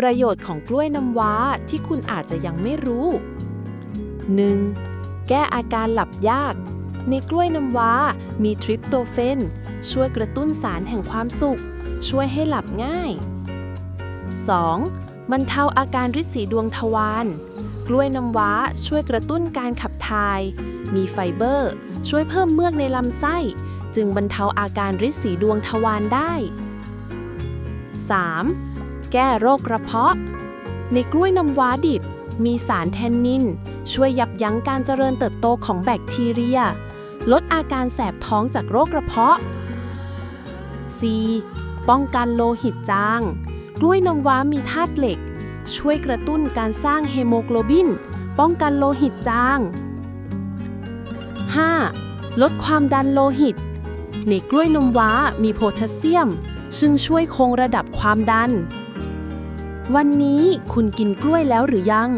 ประโยชน์ของกล้วยน้ำว้าที่คุณอาจจะยังไม่รู้ 1. แก้อาการหลับยาก ในกล้วยน้ำว้ามีทริปโตเฟน ช่วยกระตุ้นสารแห่งความสุข ช่วยให้หลับง่าย 2. บรรเทาอาการริดสีดวงทวารกล้วยน้ำว้าช่วยกระตุ้นการขับถ่าย มีไฟเบอร์ ช่วยเพิ่มเมือกในลำไส้ จึงบรรเทาอาการริดสีดวงทวารได้ 3. แก้โรคกระเพาะ ในกล้วยน้ำว้าดิบ มีสารแทนนิน ช่วยยับยั้งการเจริญเติบโตของแบคทีเรีย ลดอาการแสบท้องจากโรคกระเพาะ 4. ป้องกันโลหิตจาง กล้วยน้ำว้ามีธาตุเหล็ก ช่วยกระตุ้นการสร้างเฮโมโกลบิน ป้องกันโลหิตจาง 5. ลดความดันโลหิต ในกล้วยนมว้ามีโพแทสเซียม ซึ่งช่วยคงระดับความดัน วันนี้คุณกินกล้วยแล้วหรือยัง